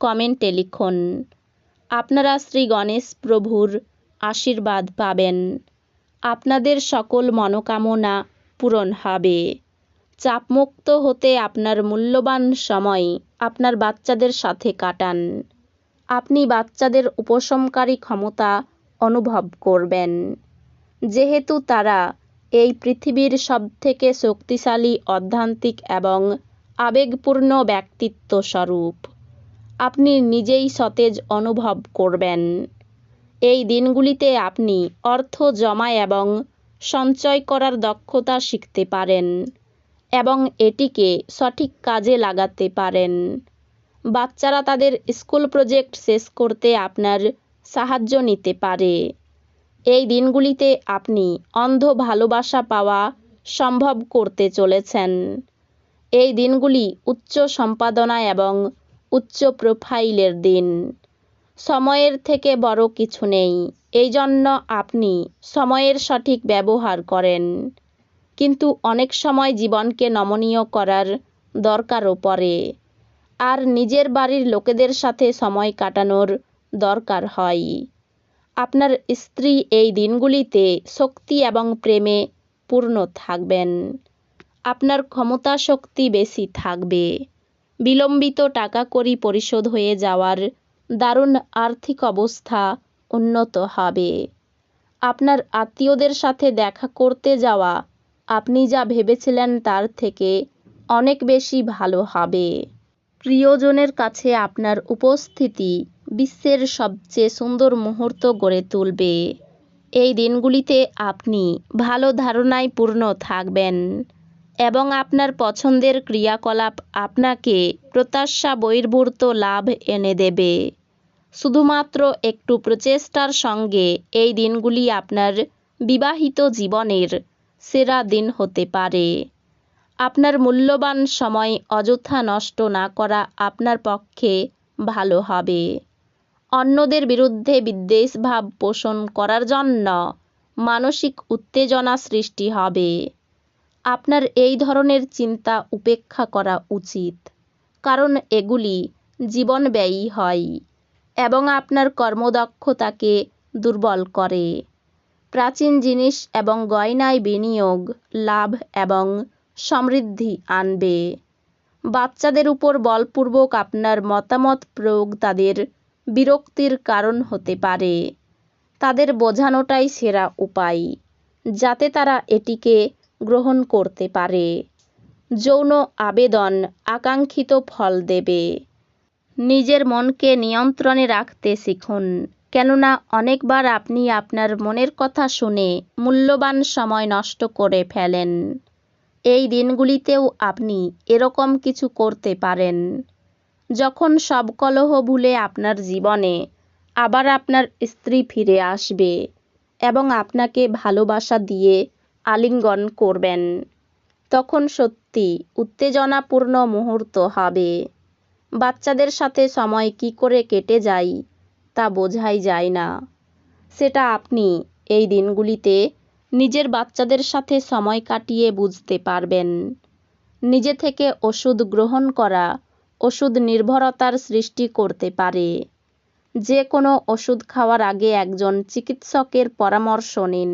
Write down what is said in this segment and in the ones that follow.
কমেন্টে লিখুন, আপনারা শ্রী গণেশ প্রভুর আশীর্বাদ পাবেন। আপনাদের সকল মনোকামনা পূরণ হবে। চাপমুক্ত হতে আপনার মূল্যবান সময় আপনার বাচ্চাদের সাথে কাটান। আপনি বাচ্চাদের উপশমকারী ক্ষমতা অনুভব করবেন। যেহেতু তারা এই পৃথিবীর সবথেকে শক্তিশালী, অধ্যান্তিক এবং আবেগপূর্ণ ব্যক্তিত্ব স্বরূপ আপনি নিজেই সতেজ অনুভব করবেন। এই দিনগুলিতে আপনি অর্থ জমা এবং সঞ্চয় করার দক্ষতা শিখতে পারেন এবং এটিকে সঠিক কাজে লাগাতে পারেন। বাচ্চারা তাদের স্কুল প্রজেক্ট শেষ করতে আপনার সাহায্য নিতে পারে। এই দিনগুলিতে আপনি অন্ধ ভালোবাসা পাওয়া সম্ভব করতে চলেছেন। এই দিনগুলি উচ্চ সম্পাদনা এবং উচ্চ প্রোফাইলের দিন। সময়ের থেকে বড় কিছু নেই। এই জন্য আপনি সময়ের সঠিক ব্যবহার করেন। কিন্তু অনেক সময় জীবনকে নমনীয় করার দরকারও পড়ে। আর নিজের বাড়ির লোকেদের সাথে সময় কাটানোর দরকার হয়। আপনার স্ত্রী এই দিনগুলিতে শক্তি এবং প্রেমে পূর্ণ থাকবেন। আপনার ক্ষমতা শক্তি বেশি থাকবে। বিলম্বিত টাকা করি পরিশোধ হয়ে যাওয়ার দারুণ আর্থিক অবস্থা উন্নত হবে। আপনার আত্মীয়দের সাথে দেখা করতে যাওয়া, আপনি যা ভেবেছিলেন তার থেকে অনেক বেশি ভালো হবে। প্রিয়জনের কাছে আপনার উপস্থিতি বিশ্বের সবচেয়ে সুন্দর মুহূর্ত গড়ে তুলবে। এই দিনগুলিতে আপনি ভালো ধারণায় পূর্ণ থাকবেন। এবং আপনার পছন্দের ক্রিয়াকলাপ আপনাকে প্রত্যাশা বহির্ভূত লাভ এনে দেবে। শুধুমাত্র একটু প্রচেষ্টার সঙ্গে এই দিনগুলি আপনার বিবাহিত জীবনের সেরা দিন হতে পারে। আপনার মূল্যবান সময় অযথা নষ্ট না করা আপনার পক্ষে ভালো হবে। অন্যদের বিরুদ্ধে বিদ্বেষ ভাব পোষণ করার জন্য মানসিক উত্তেজনা সৃষ্টি হবে। আপনার এই ধরনের চিন্তা উপেক্ষা করা উচিত। কারণ এগুলি জীবন ব্যয়ী হয় এবং আপনার কর্মদক্ষতাকে দুর্বল করে। প্রাচীন জিনিস এবং গয়নায় বিনিয়োগ, লাভ এবং সমৃদ্ধি আনবে। বাচ্চাদের উপর বলপূর্বক আপনার মতামত প্রয়োগ তাদের বিরক্তির কারণ হতে পারে। তাদের বোঝানোটাই সেরা উপায়, যাতে তারা এটিকে গ্রহণ করতে পারে। যৌন আবেদন আকাঙ্ক্ষিত ফল দেবে। নিজের মনকে নিয়ন্ত্রণে রাখতে শিখুন। কেননা অনেকবার আপনি আপনার মনের কথা শুনে মূল্যবান সময় নষ্ট করে ফেলেন। এই দিনগুলিতেও আপনি এরকম কিছু করতে পারেন। যখন সব কলহ ভুলে আপনার জীবনে আবার আপনার স্ত্রী ফিরে আসবে এবং আপনাকে ভালোবাসা দিয়ে আলিঙ্গন করবেন। তখন সত্যি উত্তেজনাপূর্ণ মুহূর্ত হবে। বাচ্চাদের সাথে সময় কি করে কেটে যায়, তা বোঝাই যায় না। সেটা আপনি এই দিনগুলিতে নিজের বাচ্চাদের সাথে সময় কাটিয়ে বুঝতে পারবেন। নিজে থেকে ওষুধ গ্রহণ করা ওষুধ নির্ভরতার সৃষ্টি করতে পারে। যে কোনো ওষুধ খাওয়ার আগে একজন চিকিৎসকের পরামর্শ নিন।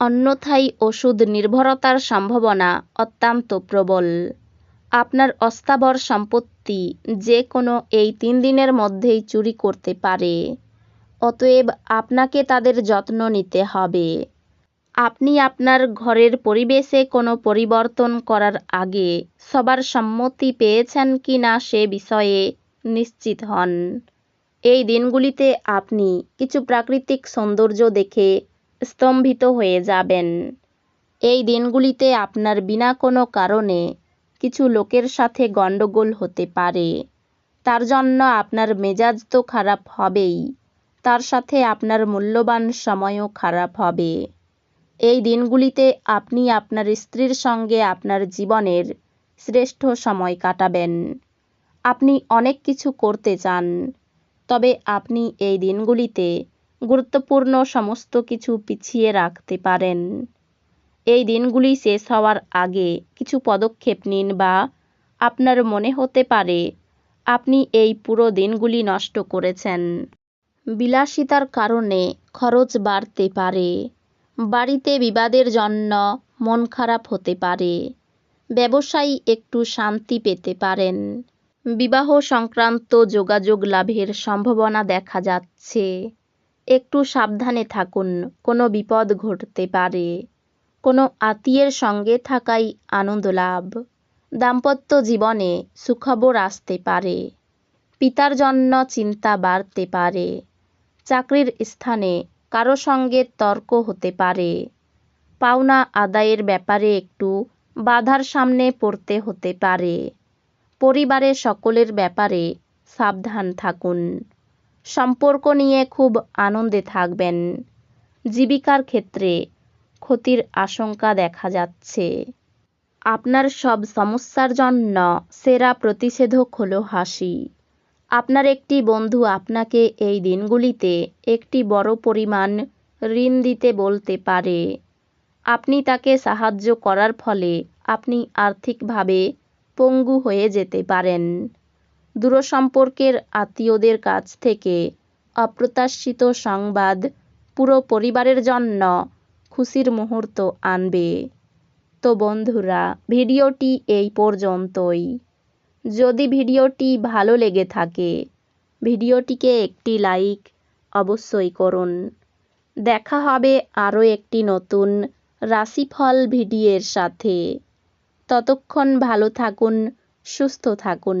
অন্যথায় ওষুধ নির্ভরতার সম্ভাবনা অত্যন্ত প্রবল। আপনার অস্থাবর সম্পত্তি যে কোনো এই তিন দিনের মধ্যেই চুরি করতে পারে। অতএব আপনাকে তাদের যত্ন নিতে হবে। আপনি আপনার ঘরের পরিবেশে কোনো পরিবর্তন করার আগে সবার সম্মতি পেয়েছেন কি না সে বিষয়ে নিশ্চিত হন। এই দিনগুলিতে আপনি কিছু প্রাকৃতিক সৌন্দর্য দেখে স্তম্ভিত হয়ে যাবেন। এই দিনগুলিতে আপনার বিনা কোনো কারণে কিছু লোকের সাথে গণ্ডগোল হতে পারে। তার জন্য আপনার মেজাজ তো খারাপ হবেই। তার সাথে আপনার মূল্যবান সময়ও খারাপ হবে। এই দিনগুলিতে আপনি আপনার স্ত্রীর সঙ্গে আপনার জীবনের শ্রেষ্ঠ সময় কাটাবেন। আপনি অনেক কিছু করতে চান, তবে আপনি এই দিনগুলিতে গুরুত্বপূর্ণ সমস্ত কিছু পিছিয়ে রাখতে পারেন। এই দিনগুলি শেষ হওয়ার আগে কিছু পদক্ষেপ নিন বা আপনার মনে হতে পারে আপনি এই পুরো দিনগুলি নষ্ট করেছেন। বিলাসিতার কারণে খরচ বাড়তে পারে। বাড়িতে বিবাদের জন্য মন খারাপ হতে পারে। ব্যবসায়ী একটু শান্তি পেতে পারেন। বিবাহ সংক্রান্ত যোগাযোগ লাভের সম্ভাবনা দেখা যাচ্ছে। একটু সাবধানে থাকুন, কোনো বিপদ ঘটতে পারে। কোনো আত্মীয়ের সঙ্গে থাকাই আনন্দ লাভ। দাম্পত্য জীবনে সুখবর আসতে পারে। পিতার জন্য চিন্তা বাড়তে পারে। চাকরির স্থানে কারও সঙ্গে তর্ক হতে পারে। পাওনা আদায়ের ব্যাপারে একটু বাধার সামনে পড়তে হতে পারে। পরিবারের সকলের ব্যাপারে সাবধান থাকুন। সম্পর্ক নিয়ে খুব আনন্দে থাকবেন। জীবিকার ক্ষেত্রে ক্ষতির আশঙ্কা দেখা যাচ্ছে। আপনার সব সমস্যার জন্য সেরা প্রতিষেধক হলো হাসি। আপনার একটি বন্ধু আপনাকে এই দিনগুলিতে একটি বড় পরিমাণ ঋণ দিতে বলতে পারে। আপনি তাকে সাহায্য করার ফলে আপনি আর্থিকভাবে পঙ্গু হয়ে যেতে পারেন। দূরসম্পর্কের আত্মীয়দের কাছ থেকে অপ্রত্যাশিত সংবাদ পুরো পরিবারের জন্য খুশির মুহূর্ত আনবে। তো বন্ধুরা, ভিডিওটি এই পর্যন্তই। যদি ভিডিওটি ভালো লেগে থাকে, ভিডিওটিকে একটি লাইক অবশ্যই করুন। দেখা হবে আরও একটি নতুন রাশিফল ভিডিওর সাথে। ততক্ষণ ভালো থাকুন, সুস্থ থাকুন।